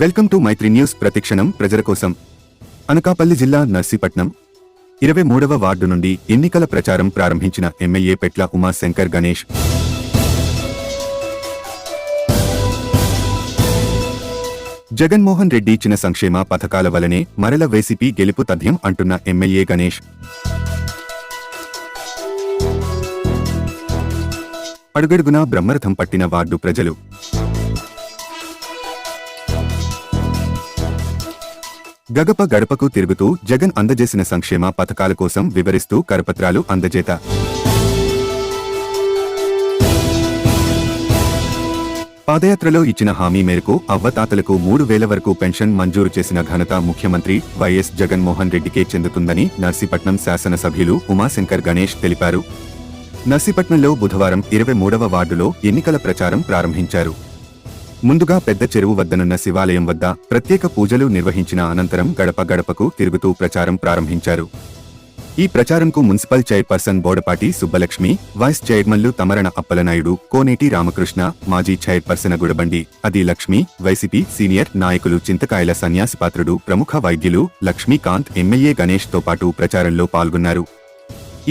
Welcome to Mythri news ప్రతిక్షణం ప్రజల కోసం. అనకాపల్లి జిల్లా నర్సీపట్నం ఇరవై మూడవ వార్డు నుండి ఎన్నికల ప్రచారం ప్రారంభించిన ఎమ్మెల్యే పెట్ల ఉమాశంకర్ గణేష్. జగన్మోహన్ రెడ్డి ఇచ్చిన సంక్షేమ పథకాల వలనే మరల వైసీపీ గెలుపు తథ్యం అంటున్న ఎమ్మెల్యే గణేష్. అడుగడుగునా బ్రహ్మరథం పట్టిన వార్డు ప్రజలు. గగప గడపకు తిరుగుతూ జగన్ అందజేసిన సంక్షేమ పథకాల కోసం వివరిస్తూ కరపత్రాలు అందజేత. పాదయాత్రలో ఇచ్చిన హామీ మేరకు అవ్వతాతలకు మూడు వేల వరకు పెన్షన్ మంజూరు చేసిన ఘనత ముఖ్యమంత్రి వైఎస్ జగన్మోహన్ రెడ్డికే చెందుతుందని నర్సీపట్నం శాసనసభ్యులు ఉమాశంకర్ గణేష్ తెలిపారు. నర్సీపట్నంలో బుధవారం ఇరవై మూడవ వార్డులో ఎన్నికల ప్రచారం ప్రారంభించారు. ముందుగా పెద్ద చెరువు వద్దనున్న శివాలయం వద్ద ప్రత్యేక పూజలు నిర్వహించిన అనంతరం గడప గడపకు తిరుగుతూ ప్రచారం ప్రారంభించారు. ఈ ప్రచారంకు municipal chairperson Bodapati Subbalakshmi vice చైర్మన్లు తమరణ అప్పలనాయుడు కోనేటి రామకృష్ణ మాజీ చైర్పర్సన్ గుడబండి అది లక్ష్మి వైసీపీ సీనియర్ నాయకులు చింతకాయల సన్యాసిపాత్రుడు ప్రముఖ వైద్యులు లక్ష్మీకాంత్ ఎమ్మెల్యే గణేష్తో పాటు ప్రచారంలో పాల్గొన్నారు.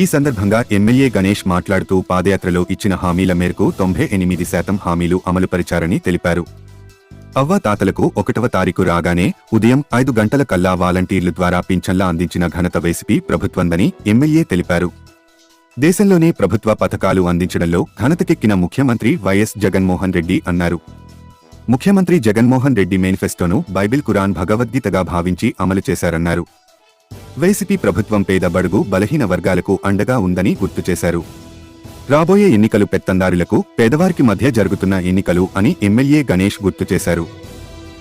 ఈ సందర్భంగా ఎమ్మెల్యే గణేష్ మాట్లాడుతూ పాదయాత్రలో ఇచ్చిన హామీల మేరకు తొంభై ఎనిమిది శాతం హామీలు అమలుపరిచారని తెలిపారు. అవ్వాతాతలకు ఒకటవ తారీఖు రాగానే ఉదయం ఐదు గంటల కల్లా వాలంటీర్లు ద్వారా పింఛన్లా అందించిన ఘనత వైసీపీ ప్రభుత్వందని ఎమ్మెల్యే తెలిపారు. దేశంలోనే ప్రభుత్వ పథకాలు అందించడంలో ఘనతకెక్కిన ముఖ్యమంత్రి వైఎస్ జగన్మోహన్ రెడ్డి అన్నారు. ముఖ్యమంత్రి జగన్మోహన్ రెడ్డి మేనిఫెస్టోను బైబిల్ ఖురాన్ భగవద్గీతగా భావించి అమలు చేశారన్నారు. వైసీపీ ప్రభుత్వం పేద బడుగు బలహీన వర్గాలకు అండగా ఉందని గుర్తు చేశారు. రాబోయే ఎన్నికలు పెత్తందారులకు పేదవారికి మధ్య జరుగుతున్న ఎన్నికలు అని ఎమ్మెల్యే గణేష్ గుర్తు చేశారు.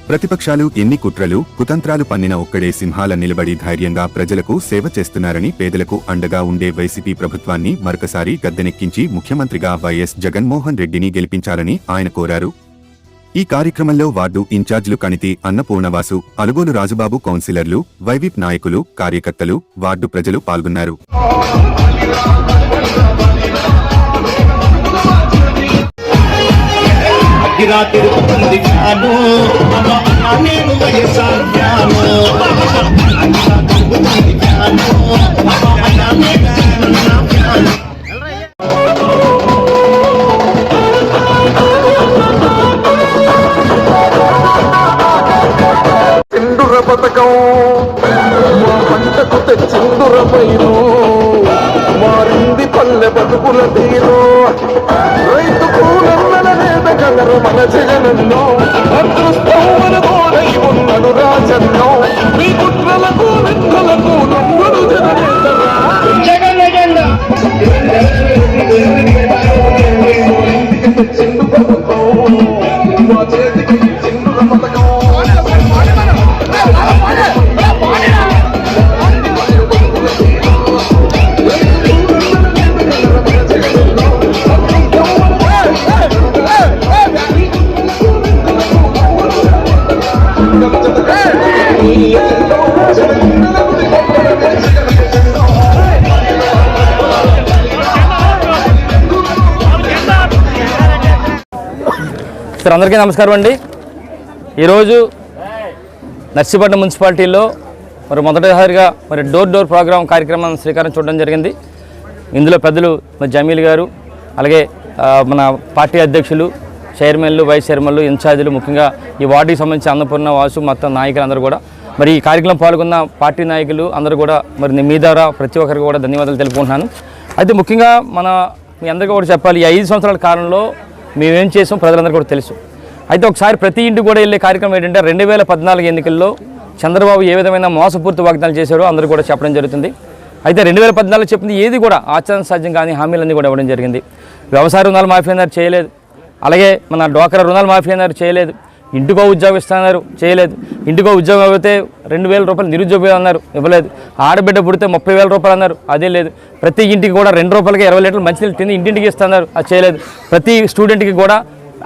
ప్రతిపక్షాలు ఎన్ని కుట్రలు కుతంత్రాలు పన్నిన ఒక్కడే సింహాల నిలబడి ధైర్యంగా ప్రజలకు సేవ చేస్తున్నారని పేదలకు అండగా ఉండే వైసీపీ ప్రభుత్వాన్ని మరొకసారి గద్దెనెక్కించి ముఖ్యమంత్రిగా వైఎస్ జగన్మోహన్ రెడ్డిని గెలిపించాలని ఆయన కోరారు. ఈ కార్యక్రమంలో వార్డు ఇన్ఛార్జ్లు కణితి అన్నపూర్ణవాసు అలుగోలు రాజుబాబు కౌన్సిలర్లు వైవిప్ నాయకులు కార్యకర్తలు వార్డు ప్రజలు పాల్గొన్నారు. అగ్గిరా తిరుగుతుంది జ్ఞాను నేను వయసాను మన జగనన్నో. అదృష్టం మన సార్ అందరికీ నమస్కారం అండి. ఈరోజు నర్సీపట్నం మున్సిపాలిటీలో మరి మొదటిసారిగా మరి డోర్ డోర్ ప్రోగ్రామ్ కార్యక్రమాన్ని శ్రీకారం చూడడం జరిగింది. ఇందులో పెద్దలు మరి జమీల్ గారు అలాగే మన పార్టీ అధ్యక్షులు చైర్మన్లు వైస్ చైర్మన్లు ఇన్ఛార్జీలు ముఖ్యంగా ఈ వార్డుకి సంబంధించి అన్నపూర్ణ వాసు మొత్తం నాయకులు అందరూ కూడా. మరి ఈ కార్యక్రమం పాల్గొన్న పార్టీ నాయకులు అందరూ కూడా మరి మీ ద్వారా ప్రతి ఒక్కరికి కూడా ధన్యవాదాలు తెలుపుకుంటున్నాను. అయితే ముఖ్యంగా మన మీ అందరికీ కూడా చెప్పాలి ఈ ఐదు సంవత్సరాల కాలంలో మేమేం చేసాం? ప్రజలందరూ కూడా తెలుసు. అయితే ఒకసారి ప్రతి ఇంటికి కూడా వెళ్ళే కార్యక్రమం ఏంటంటే రెండు వేల పద్నాలుగు ఎన్నికల్లో చంద్రబాబు ఏ విధమైన మోసపూర్తి వాగ్దానాలు చేశారో అందరూ కూడా చెప్పడం జరుగుతుంది. అయితే రెండు వేల పద్నాలుగు చెప్పింది ఏది కూడా ఆచరణ సాధ్యం కానీ హామీలన్నీ కూడా ఇవ్వడం జరిగింది. వ్యవసాయ రుణాలు మాఫీ అన్నారు చేయలేదు. అలాగే మన డోకర రుణాలు మాఫీ అన్నారు చేయలేదు. ఇంటికో ఉద్యోగం ఇస్తున్నారు చేయలేదు. ఇంటికో ఉద్యోగం అయితే రెండు వేల రూపాయలు నిరుద్యోగం అన్నారు. ఇవ్వలేదు. ఆడబిడ్డ పుడితే ముప్పై వేల రూపాయలు అన్నారు. అదే లేదు. ప్రతి ఇంటికి కూడా రెండు రూపాయలకి ఇరవై లీటర్లు మంచినీళ్ళు తిని ఇంటింటికి ఇస్తున్నారు అది చేయలేదు. ప్రతి స్టూడెంట్కి కూడా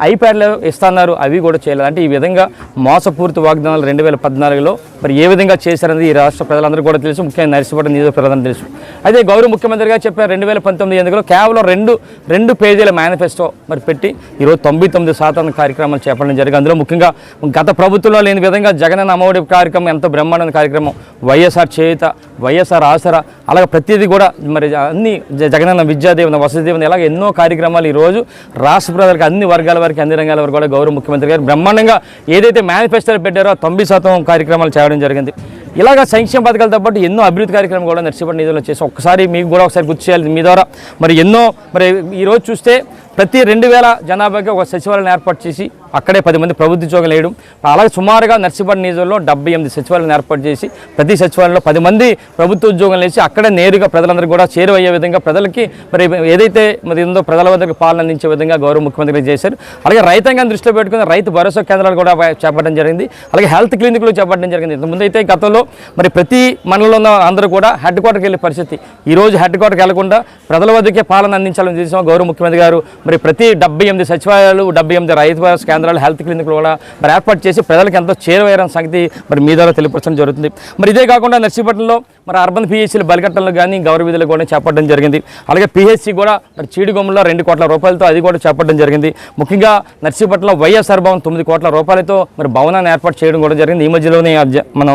ఐప్యాడ్లు ఇస్తున్నారు అవి కూడా చేయలేదు. అంటే ఈ విధంగా మోసపూరిత వాగ్దానాలు రెండు వేల పద్నాలుగులో మరి ఏ విధంగా చేశారనేది ఈ రాష్ట్ర ప్రజలందరూ కూడా తెలుసు. ముఖ్యంగా నర్సిపట్నం నియోజక ప్రజలందరూ తెలుసు. అదే గౌరవ ముఖ్యమంత్రిగా చెప్పారు రెండు వేల పంతొమ్మిది ఎన్నికలో కేవలం రెండు రెండు పేజీల మేనిఫెస్టో మరి పెట్టి ఈరోజు తొంభై తొమ్మిది శాతం కార్యక్రమాలు చేపట్టడం జరిగింది. అందులో ముఖ్యంగా గత ప్రభుత్వంలో లేని విధంగా జగనన్న అమ్మఒడి కార్యక్రమం ఎంతో బ్రహ్మాండ కార్యక్రమం వైఎస్ఆర్ చేయుత వైఎస్ఆర్ ఆసరా అలాగే ప్రతిదీ కూడా మరి అన్ని జ- జగనన్న విద్యాదీవన వసతి దీవెన ఇలాగ ఎన్నో కార్యక్రమాలు ఈరోజు రాష్ట్ర ప్రజలకు అన్ని వర్గాల వారికి అన్ని రంగాల వారు కూడా గౌరవ ముఖ్యమంత్రి గారు బ్రహ్మాండంగా ఏదైతే మేనిఫెస్టోలో పెట్టారో తొంభై శాతం కార్యక్రమాలు చేయడం జరిగింది. ఇలాగ సంక్షేమ పథకాలతో పాటు ఎన్నో అభివృద్ధి కార్యక్రమం కూడా నర్సీపట్నం నిధులు చేసి ఒక్కసారి మీకు కూడా ఒకసారి గుర్తు చేయాలి మీ ద్వారా. మరి ఎన్నో మరి ఈరోజు చూస్తే ప్రతి రెండు వేల జనాభాకి ఒక సచివాలయం ఏర్పాటు చేసి అక్కడే పది మంది ప్రభుత్వ ఉద్యోగులు వేయడం. అలాగే సుమారుగా నర్సీపట్నం నియోజకవర్గంలో డెబ్బై ఎనిమిది సచివాలయం ఏర్పాటు చేసి ప్రతి సచివాలయంలో పది మంది ప్రభుత్వ ఉద్యోగులు వేసి అక్కడే నేరుగా ప్రజలందరూ కూడా చేరువయ్యే విధంగా ప్రజలకి మరి ఏదైతే మరి ఉందో ప్రజల వద్దకు పాలన అందించే విధంగా గౌరవ ముఖ్యమంత్రి చేశారు. అలాగే రైతాంగాన్ని దృష్టిలో పెట్టుకుని రైతు భరోసా కేంద్రాలు కూడా చేపట్టడం జరిగింది. అలాగే హెల్త్ క్లినిక్లు చేపట్టడం జరిగింది. ఇంతకుముందు అయితే గతంలో మరి ప్రతి మండలంలో ఉన్న అందరూ కూడా హెడ్ క్వార్టర్కి వెళ్ళే పరిస్థితి. ఈ రోజు హెడ్ క్వార్టర్కి వెళ్ళకుండా ప్రజల వద్దకే పాలన అందించాలని చేసిన గౌరవ ముఖ్యమంత్రి గారు. మరి ప్రతి డెబ్బై ఎనిమిది సచివాలయాలు డెబ్బై ఎనిమిది రైతు భరోసా కేంద్రాలు హెల్త్ క్లినిక్లు కూడా మరి ఏర్పాటు చేసి ప్రజలకు ఎంతో చేరువైన సంగతి మరి మీ ద్వారా తెలియపరచడం జరుగుతుంది. మరి ఇదే కాకుండా నర్సీపట్నంలో మరి అర్బన్ పిహెచ్సీలు బలికట్టలు కానీ గౌరవ విధులు కూడా చేపట్టడం జరిగింది. అలాగే పిహెచ్సి కూడా మరి చీడిగొమ్మలో రెండు కోట్ల రూపాయలతో అది కూడా చేపట్టడం జరిగింది. ముఖ్యంగా నర్సీపట్నం వైఎస్ఆర్ భవన్ తొమ్మిది కోట్ల రూపాయలతో మరి భవనాన్ని ఏర్పాటు చేయడం కూడా జరిగింది. ఈ మధ్యలోనే అది- మనం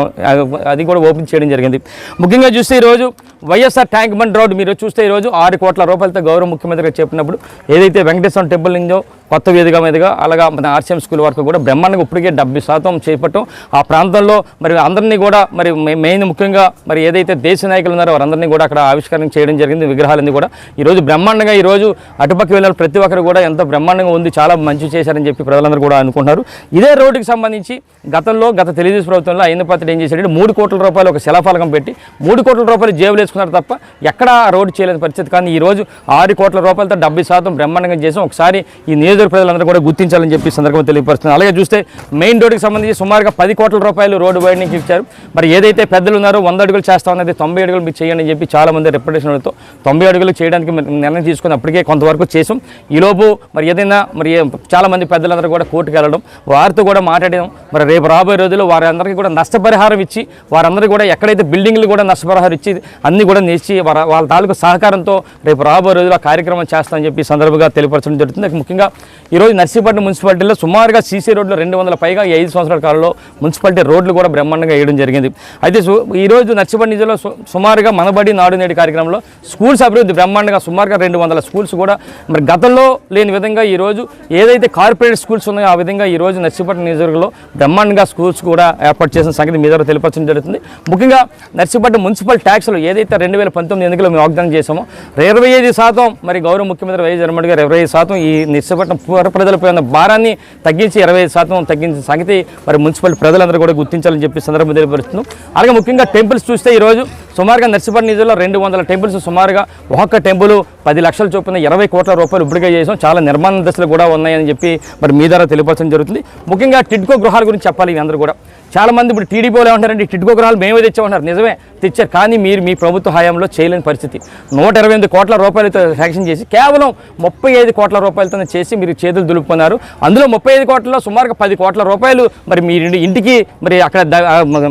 అది కూడా ఓపెన్ చేయడం జరిగింది. ముఖ్యంగా చూస్తే ఈరోజు వైఎస్ఆర్ ట్యాంక్ బండ్ రోడ్ మీరు చూస్తే ఈరోజు ఆరు కోట్ల రూపాయలతో గౌరవ ముఖ్యమంత్రిగా చెప్పినప్పుడు ఏదైతే వెంకటేశ్వర టెంపుల్ నుంచో కొత్త వేదిక మీదుగా అలాగా మన ఆర్సీఎం స్కూల్ వరకు కూడా బ్రహ్మాండంగా ఇప్పటికే డెబ్బై శాతం చేపట్టం ఆ ప్రాంతంలో మరి అందరినీ కూడా మరి మె- మెయిన్ ముఖ్యంగా మరి ఏదైతే దేశ నాయకులు ఉన్నారో వారందరినీ కూడా అక్కడ ఆవిష్కరణ చేయడం జరిగింది విగ్రహాలన్నీ కూడా. ఈరోజు బ్రహ్మాండంగా ఈరోజు అటుపక్క వెళ్ళిన ప్రతి ఒక్కరు కూడా ఎంత బ్రహ్మాండంగా ఉంది చాలా మంచి చేశారని చెప్పి ప్రజలందరూ కూడా అనుకుంటున్నారు. ఇదే రోడ్డుకి సంబంధించి గతంలో గత తెలుగుదేశం ప్రభుత్వంలో అయిన పాత్ర ఏం చేశాడంటే మూడు కోట్ల రూపాయలు ఒక శిలాఫలకం పెట్టి మూడు కోట్ల రూపాయలు జేబులు వేసుకున్నారు తప్ప ఎక్కడ రోడ్డు చేయలేని పరిస్థితి. కానీ ఈ రోజు ఆరు కోట్ల రూపాయలతో డెబ్బై శాతం బ్రహ్మాండంగా చేసాం ఒకసారి ఈ నియోజకవర్గ ప్రజలందరూ కూడా గుర్తించాలని చెప్పి సందర్భంగా తెలియపరుస్తుంది అలాగే చూస్తే మెయిన్ రోడ్డుకి సంబంధించి సుమారుగా పది కోట్ల రూపాయలు రోడ్డు వైడింగ్కి ఇచ్చారు. మరి ఏదైతే పెద్దలు ఉన్నారో వంద అడుగులు చేస్తాం చేస్తామన్నది తొంభై అడుగులు మీరు చేయండి అని చెప్పి చాలా మంది రెప్యుటేషన్లతో తొంభై అడుగులు చేయడానికి నిర్ణయం తీసుకుని అప్పటికే కొంతవరకు చేసాం. ఈలోపు మరి ఏదైనా మరి చాలామంది చాలా మంది పెద్దలందరూ కూడా కోర్టుకు వెళ్ళడం వారితో కూడా మాట్లాడడం మరి రేపు రాబోయే రోజుల్లో వారందరికీ కూడా నష్టపరిహారం ఇచ్చి వారందరికీ కూడా ఎక్కడైతే బిల్డింగ్లు కూడా నష్టపరిహారం ఇచ్చి అన్ని కూడా నేర్చి వాళ్ళ తాలూకు సహకారంతో రేపు రాబోయే రోజుల్లో ఆ కార్యక్రమం చేస్తామని చెప్పి సందర్భంగా తెలియపరచడం జరుగుతుంది. ముఖ్యంగా ఈరోజు నర్సీపట్నం మున్సిపాలిటీలో సుమారుగా సీసీ రోడ్లు రెండు వందల పైగా ఈ ఐదు సంవత్సరాల కాలంలో మున్సిపాలిటీ రోడ్లు కూడా బ్రహ్మాండంగా వేయడం జరిగింది. అయితే ఈరోజు నర్సీపట్నం పరిధిలో సుమారుగా మనబడి నాడు నేడు కార్యక్రమంలో స్కూల్స్ అభివృద్ధి బ్రహ్మాండంగా సుమారుగా రెండు వందల స్కూల్స్ కూడా మరి గతంలో లేని విధంగా ఈరోజు ఏదైతే కార్పొరేట్ స్కూల్స్ ఉన్నాయో ఆ విధంగా ఈ రోజు నర్సీపట్నం నియోజకవర్గంలో బ్రహ్మాండంగా స్కూల్స్ కూడా ఏర్పాటు చేసిన సంగతి మీ ద్వారా తెలియపరచడం జరుగుతుంది. ముఖ్యంగా నర్సీపట్నం మున్సిపల్ ట్యాక్స్లు ఏదైతే రెండు వేల పంతొమ్మిది ఎన్నికలు మేము వాగ్దానం చేసామో ఇరవై ఐదు శాతం మరి గౌరవ ముఖ్యమంత్రి వైఎస్ జగన్మోహన్ గారు ఇరవై ఐదు శాతం ఈ నర్సీపట్నం పూర్వ ప్రజలపై ఉన్న భారాన్ని తగ్గించి ఇరవై ఐదు శాతం తగ్గించిన సంగతి మరి మున్సిపల్ ప్రజలందరూ కూడా గుర్తించాలని చెప్పి సందర్భం తెలియపరుస్తున్నాం. అలాగే ముఖ్యంగా టెంపుల్స్ చూస్తే ఈరోజు సుమారుగా నర్సీపట్నం నిధుల్లో రెండు వందల టెంపుల్స్ సుమారుగా ఒక్కొక్క టెంపుల్ పది లక్షల చొప్పున ఇరవై కోట్ల రూపాయలు ఇప్పటికే చేసాం చాలా నిర్మాణ దశలు కూడా ఉన్నాయని చెప్పి మరి మీ ద్వారా తెలియపరచడం జరుగుతుంది. ముఖ్యంగా టిడ్కో గృహాల గురించి చెప్పాలి ఇవి అందరూ కూడా. చాలా మంది ఇప్పుడు టీడీపీ వాళ్ళు ఏమంటారంటే టిడ్కో గృహాలు మేమే తెచ్చామన్నారు నిజమే తెచ్చారు. కానీ మీరు మీ ప్రభుత్వ హయాంలో చేయలేని పరిస్థితి. నూట ఇరవై ఎనిమిది కోట్ల రూపాయలతో శాంక్షన్ చేసి కేవలం ముప్పై ఐదు కోట్ల రూపాయలతో చేసి మీరు చేతులు దులుపుకున్నారు. అందులో ముప్పై ఐదు కోట్లలో సుమారుగా పది కోట్ల రూపాయలు మరి మీరు ఇంటికి మరి అక్కడ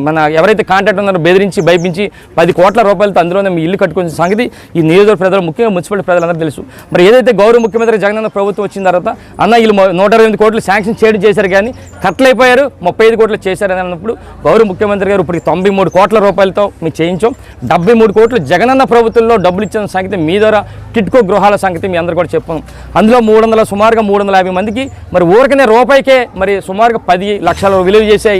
మన ఎవరైతే కాంట్రాక్ట్ ఉన్నారో బెదిరించి భయపించి పది కోట్ల రూపాయలతో అందులోనే మీ ఇల్లు కట్టుకునే సంగతి ఈ నియోజకవర్గ ప్రజలు ముఖ్యంగా మున్సిపల్ ప్రజలందరూ తెలుసు. మరి ఏదైతే గౌరవ ముఖ్యమంత్రి జగనన్న ప్రభుత్వం వచ్చిన తర్వాత అన్న వీళ్ళు నూట ఇరవై కోట్లు శాంక్షన్ చేయడం చేశారు కానీ కట్లయిపోయారు ముప్పై ఐదు కోట్లు చేశారని అన్నప్పుడు గౌరవ ముఖ్యమంత్రి గారు ఇప్పుడు తొంభై మూడు కోట్ల రూపాయలతో మేము చేయించాం. డెబ్బై మూడు కోట్లు జగనన్న ప్రభుత్వంలో డబ్బులు ఇచ్చిన సంగతి మీ ద్వారా టిట్కో గృహాల సంగతి మీ అందరూ కూడా చెప్పాం. అందులో మూడు వందల సుమారుగా మూడు వందల యాభై మందికి మరి ఊరికనే రూపాయికే మరి సుమారుగా పది లక్షల విలువ చేసే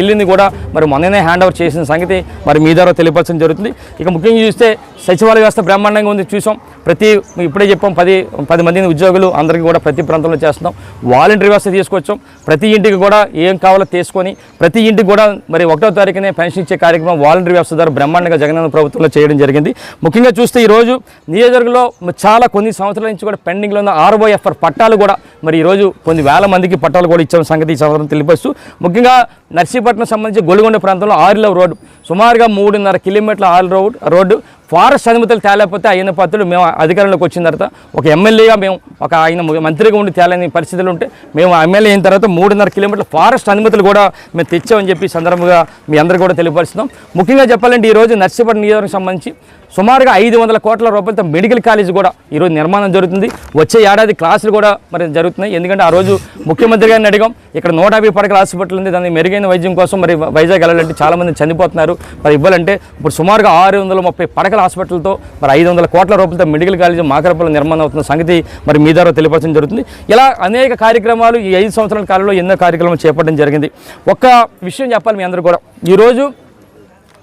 ఇల్లుని కూడా మరి మొన్ననే హ్యాండ్ ఓవర్ చేసిన సంగతి మరి మీ ద్వారా తెలియపరచడం జరుగుతుంది. ఇక ముఖ్యంగా చూస్తే సచివాలయ వ్యవస్థ బ్రహ్మాండంగా ఉంది. చూసాం. ప్రతి ఇప్పుడే చెప్పాం పది పది మంది ఉద్యోగులు అందరికీ కూడా ప్రతి ప్రాంతంలో చేస్తున్నాం. వాలంటీర్ వ్యవస్థ తీసుకొచ్చాం. ప్రతి ఇంటికి కూడా ఏం కావాలో తీసుకొని ప్రతి ఇంటికి కూడా మరి ఒకటో తారీఖునే పెన్షన్ ఇచ్చే కార్యక్రమం వాలంటీర్ వ్యవస్థ ద్వారా బ్రహ్మాండంగా జగనన్న ప్రభుత్వంలో చేయడం జరిగింది. ముఖ్యంగా చూస్తే ఈరోజు నియోజకవర్గంలో చాలా కొన్ని సంవత్సరాల నుంచి కూడా పెండింగ్లో ఉన్న ఆర్ఓఎఫ్ఆర్ పట్టాలు కూడా మరి ఈరోజు కొన్ని వేల మందికి పట్టాలు కూడా ఇచ్చిన సంగతి ఈ సంవత్సరం తెలియపరుస్తూ ముఖ్యంగా నర్సీపట్నం సంబంధించి గొలుగొండ ప్రాంతంలో ఆరిలవ్ రోడ్డు సుమారుగా మూడున్నర కిలోమీటర్ల ఆల్ రోడ్ రోడ్డు ఫారెస్ట్ అనుమతులు తేలేకపోతే ఆయన పత్రులు మేము అధికారంలోకి వచ్చిన తర్వాత ఒక ఎమ్మెల్యేగా మేము ఒక ఆయన మంత్రిగా ఉండి తేలని పరిస్థితులు ఉంటే మేము ఎమ్మెల్యే అయిన తర్వాత మూడున్నర కిలోమీటర్ల ఫారెస్ట్ అనుమతులు కూడా మేము తెచ్చామని చెప్పి సందర్భంగా మీ అందరూ కూడా తెలియపరుస్తున్నాం. ముఖ్యంగా చెప్పాలంటే ఈరోజు నర్సీపట్నం నియోజకవర్గం సంబంధించి సుమారుగా ఐదు వందల కోట్ల రూపాయలతో మెడికల్ కాలేజ్ కూడా ఈరోజు నిర్మాణం జరుగుతుంది. వచ్చే ఏడాది క్లాసులు కూడా మరి జరుగుతున్నాయి. ఎందుకంటే ఆ రోజు ముఖ్యమంత్రి గారిని అడిగాం ఇక్కడ నూట యాభై పడకల హాస్పిటల్ ఉంది దాన్ని మెరుగైన వైద్యం కోసం మరి వైజాగ్ వెళ్ళాలంటే చాలామంది చనిపోతున్నారు. మరి ఇవ్వాలంటే ఇప్పుడు సుమారుగా ఆరు వందల ముప్పై పడకల హాస్పిటల్తో మరి ఐదు వందల కోట్ల రూపాయలతో మెడికల్ కాలేజ్ మాకరపల్లి నిర్మాణం అవుతున్న సంగతి మరి మీ ద్వారా తెలియపరచడం జరుగుతుంది. ఇలా అనేక కార్యక్రమాలు ఈ ఐదు సంవత్సరాల కాలంలో ఎన్నో కార్యక్రమాలు చేపట్టడం జరిగింది. ఒక్క విషయం చెప్పాలి మీ అందరూ కూడా. ఈరోజు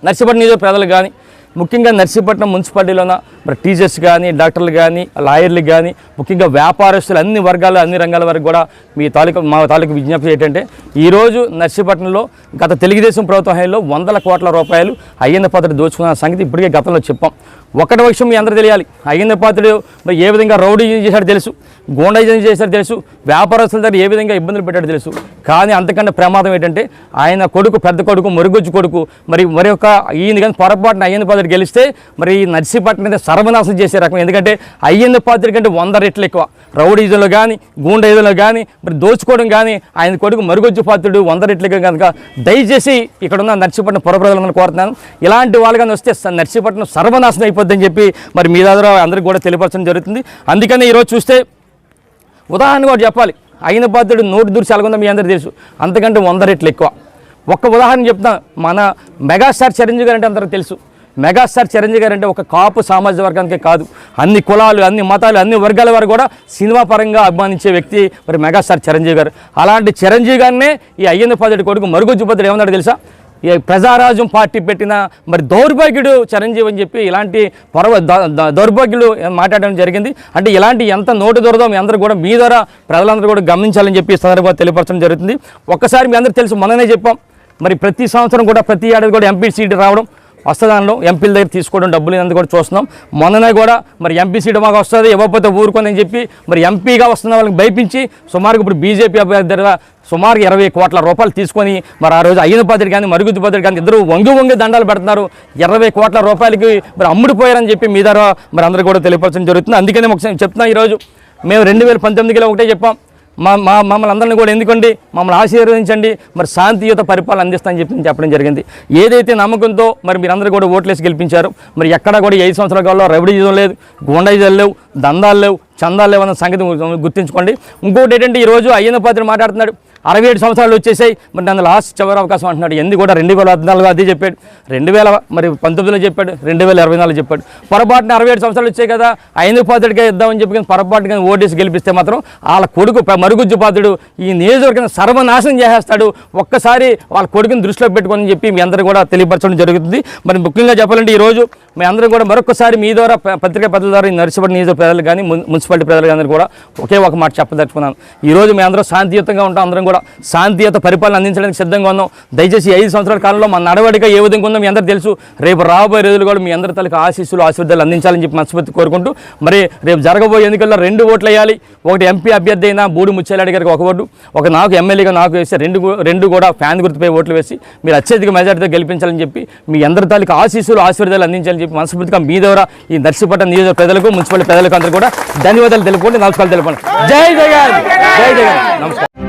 నర్సీపట్నం నియోజక ప్రజలు కానీ ముఖ్యంగా నర్సీపట్నం మున్సిపాలిటీలోన మరి టీచర్స్ కానీ డాక్టర్లు కానీ లాయర్లు కానీ ముఖ్యంగా వ్యాపారస్తులు అన్ని వర్గాలు అన్ని రంగాల వరకు కూడా మీ తాలూకా మా తాలూకు విజ్ఞప్తి ఏంటంటే ఈరోజు నర్సీపట్నంలో గత తెలుగుదేశం ప్రభుత్వ హయాంలో వందల కోట్ల రూపాయలు అయ్యన్న పాత్ర దోచుకున్న సంగతి ఇప్పటికే గతంలో చెప్పాం. ఒకటి విషయం మీ అందరూ తెలియాలి. అయ్యన్న పాత్రుడు మరి ఏ విధంగా రౌడీ చేశాడు తెలుసు గోండైజం చేశాడు తెలుసు వ్యాపారస్తుల దగ్గర ఏ విధంగా ఇబ్బందులు పెట్టాడో తెలుసు. కానీ అంతకంటే ప్రమాదం ఏంటంటే ఆయన కొడుకు పెద్ద కొడుకు మరుగుజ్జు కొడుకు మరి మరి ఒక ఈయన కానీ పొరపాటున అయ్యన్న పాత్రుడు గెలిస్తే మరి ఈ నర్సీపట్నం అయితే సర్వనాశనం చేసే రకం. ఎందుకంటే అయ్యన్న పాత్రుడి కంటే వంద రెట్లు ఎక్కువ. రౌడీజంలో కానీ గూండైజంలో కానీ మరి దోచుకోవడం కానీ ఆయన కొడుకు మరుగుజ్జు పాత్రుడు వంద రెట్లు ఎక్కువ కనుక దయచేసి ఇక్కడ ఉన్న నర్సీపట్నం పుర కోరుతున్నాను. ఇలాంటి వాళ్ళు కానీ వస్తే నర్సీపట్నం సర్వనాశనం అయిపోద్దని చెప్పి మరి మీ దగ్గర అందరికీ కూడా తెలియపరచడం జరుగుతుంది. అందుకని ఈరోజు చూస్తే ఉదాహరణ కూడా చెప్పాలి. అయిన పాత్రుడు నోటి దూర్చి ఎలాగుందో మీ అందరికీ తెలుసు. అంతకంటే వంద రెట్లు ఎక్కువ. ఒక్క ఉదాహరణ చెప్తా మన మెగాస్టార్ చిరంజీవి గారు అంటే అందరూ తెలుసు. మెగాస్టార్ చిరంజీవి గారు అంటే ఒక కాపు సామాజిక వర్గానికే కాదు. అన్ని కులాలు అన్ని మతాలు అన్ని వర్గాల వారు కూడా సినిమా పరంగా అభిమానించే వ్యక్తి మరి మెగాస్టార్ చిరంజీవి గారు. అలాంటి చిరంజీవి గారినే ఈ అయ్యన్న పాత్రుడి కొడుకు మరుగుజ్జు పాత్రుడు ఏమన్నాడు తెలుసా? ఈ ప్రజారాజ్యం పార్టీ పెట్టిన మరి దౌర్భాగ్యుడు చిరంజీవి అని చెప్పి ఇలాంటి పొరవ ద- దౌర్భాగ్యులు మాట్లాడడం జరిగింది. అంటే ఇలాంటి ఎంత నోటు దొరదో మీ అందరూ కూడా మీ ద్వారా ప్రజలందరూ కూడా గమనించాలని చెప్పి సందర్భంగా తెలియపరచడం జరుగుతుంది. ఒక్కసారి మీ అందరూ తెలుసు మననే చెప్పాం. మరి ప్రతి సంవత్సరం కూడా ప్రతి ఏడాది కూడా ఎంపీ సీట్ రావడం వస్తుందానిలో ఎంపీల దగ్గర తీసుకోవడం డబ్బులు అనేది కూడా చూస్తున్నాం. మొన్ననే కూడా మరి ఎంపీ సీటు మాకు వస్తుంది ఇవ్వకపోతే ఊరుకొని అని చెప్పి మరి ఎంపీగా వస్తున్న వాళ్ళకి భయపించి సుమారుగా ఇప్పుడు బీజేపీ అభ్యర్థి దగ్గర సుమారు ఇరవై కోట్ల రూపాయలు తీసుకొని మరి ఆ రోజు అయిన పాత్రి కానీ మరుగుద్దు పాత్రి కానీ ఇద్దరు వంగి వంగి దండాలు పెడుతున్నారు. ఇరవై కోట్ల రూపాయలకి మరి అమ్ముడిపోయారని చెప్పి మీ ద్వారా మరి అందరూ కూడా తెలియపరచడం జరుగుతుంది. అందుకనే ఒకసారి చెప్తున్నా ఈరోజు మేము రెండు వేల పంతొమ్మిదిలో ఒకటే చెప్పాం మా మా మమ్మల్ని అందరిని కూడా ఎందుకండి? మమ్మల్ని ఆశీర్వదించండి. మరి శాంతియుత పరిపాలన అందిస్తామని చెప్పి చెప్పడం జరిగింది. ఏదైతే నమ్మకంతో మరి మీరందరూ కూడా ఓట్లేసి గెలిపించారు మరి ఎక్కడా కూడా ఐదు సంవత్సరాల కాలంలో రెవడీజం లేదు గోండైజాలు లేవు దందాలు లేవు చందాలు లేవన్న సంగతి గుర్తించుకోండి గుర్తుంచుకోండి. ఇంకోటి ఏంటంటే ఈరోజు అయ్యన్న పాత్ర మాట్లాడుతున్నాడు. అరవై ఏడు సంవత్సరాలు వచ్చేసాయి. మరి నన్ను లాస్ట్ చివరి అవకాశం అంటున్నాడు. ఎందు కూడా రెండు వేల పద్నాలుగు అదే చెప్పాడు. రెండు వేల మరి పంతొమ్మిదిలో చెప్పాడు. రెండు వేల ఇరవై నాలుగు చెప్పాడు. పొరపాటున అరవై ఏడు సంవత్సరాలు వచ్చాయి కదా. ఐదు పాత్రుడిగా ఇద్దామని చెప్పి కానీ పొరపాటుగా ఓటేసి గెలిపిస్తే మాత్రం వాళ్ళ కొడుకు మరుగుజ్జు పాత్రుడు ఈ నియోజకవర్గం సర్వనాశనం చేసేస్తాడు. ఒక్కసారి వాళ్ళ కొడుకుని దృష్టిలో పెట్టుకొని చెప్పి మీ అందరూ కూడా తెలియపరచడం జరుగుతుంది. మరి ముఖ్యంగా చెప్పాలంటే ఈరోజు మీ అందరూ కూడా మరొకసారి మీ ద్వారా పత్రికా ప్రజల ద్వారా నర్సిపడి నియోజక ప్రజలు కానీ మున్సిపాలిటీ ప్రజలు కానీ కూడా ఒకే ఒక మాట చెప్పదలుచుకున్నాను. ఈరోజు మీ అందరూ శాంతియుతంగా ఉంటాం. అందరం కూడా శాంతియుత పరిపాలన అందించడానికి సిద్ధంగా ఉన్నాం. దయచేసి ఐదు సంవత్సరాల కాలంలో మన నడవడిక ఏ విధంగా ఉందో మీ అందరూ తెలుసు. రేపు రాబోయే రోజులు కూడా మీ అందరి తలకి ఆశీస్సులు ఆశీర్వాదాలు అందించాలని చెప్పి మనస్ఫూర్తి కోరుకుంటూ మరి రేపు జరగబోయే ఎన్నికల్లో రెండు ఓట్లు వేయాలి. ఒకటి ఎంపీ అభ్యర్థి అయినా బూడి ముచ్చేలాడి గారికి ఒక ఓటు ఒక నాకు ఎమ్మెల్యేగా నాకు వేసి రెండు రెండు కూడా ఫ్యాన్ గుర్తుపై ఓట్లు వేసి మీరు అత్యధిక మెజార్టీతో గెలిపించాలని చెప్పి మీ అందరి తాలూకు ఆశీస్సులు ఆశీర్వాదాలు అందించాలని చెప్పి మనస్ఫూర్తిగా మీ ద్వారా ఈ నర్సీపట్నం నియోజక ప్రజలకు మున్సిపల్ ప్రజలకు అందరూ కూడా ధన్యవాదాలు తెలుపుకోండి నమస్కారాలు తెలుపండి జై జగన్! జై జగన్! నమస్కారం.